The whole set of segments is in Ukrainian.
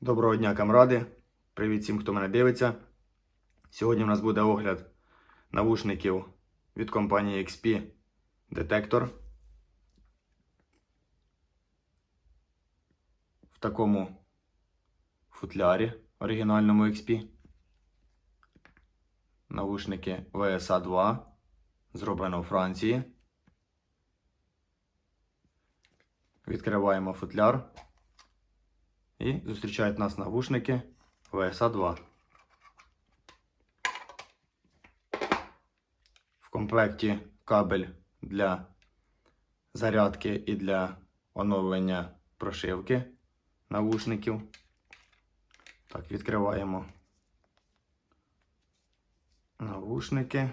Доброго дня, камради! Привіт всім, хто мене дивиться. Сьогодні у нас буде огляд навушників від компанії XP Detector. В такому футлярі оригінальному XP. Навушники VSA 2. Зроблено у Франції. Відкриваємо футляр. І зустрічають нас навушники VSA 2. В комплекті кабель для зарядки і для оновлення прошивки навушників. Так, відкриваємо навушники.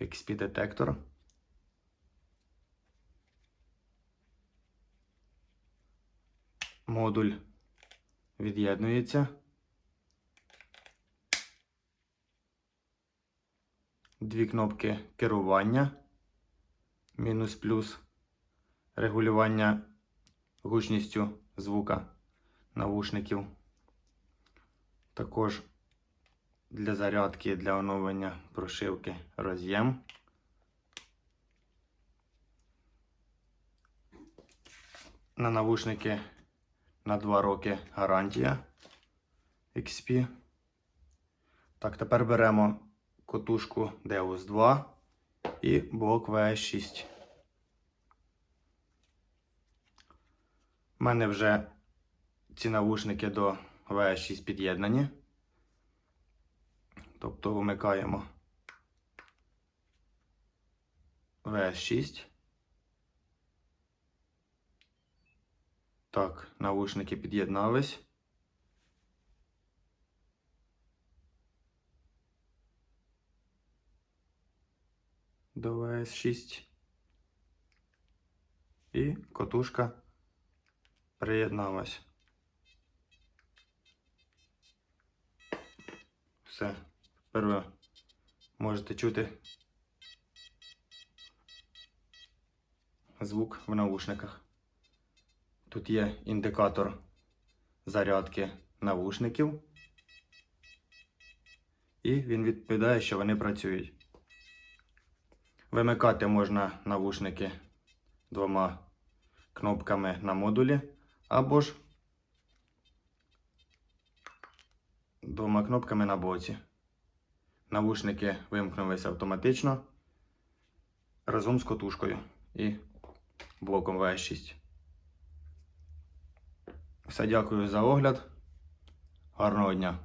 XP Модуль від'єднується. Дві кнопки керування. Мінус плюс. Регулювання гучністю звука навушників. Також для зарядки для оновлення прошивки роз'єм. На навушники на 2 роки гарантія XP. Так, тепер беремо котушку Deus 2 і блок VS6. У мене вже ці навушники до VS6 під'єднані. Тобто вимикаємо VS6. Так, навушники під'єднались. До VS6. І котушка приєдналась. Все. Тепер ви можете чути звук в наушниках. Тут є індикатор зарядки навушників. І він відповідає, що вони працюють. Вимикати можна навушники двома кнопками на модулі, або ж двома кнопками на боці. Навушники вимкнулися автоматично разом з котушкою і блоком VS6. Все, дякую за огляд. Гарного дня!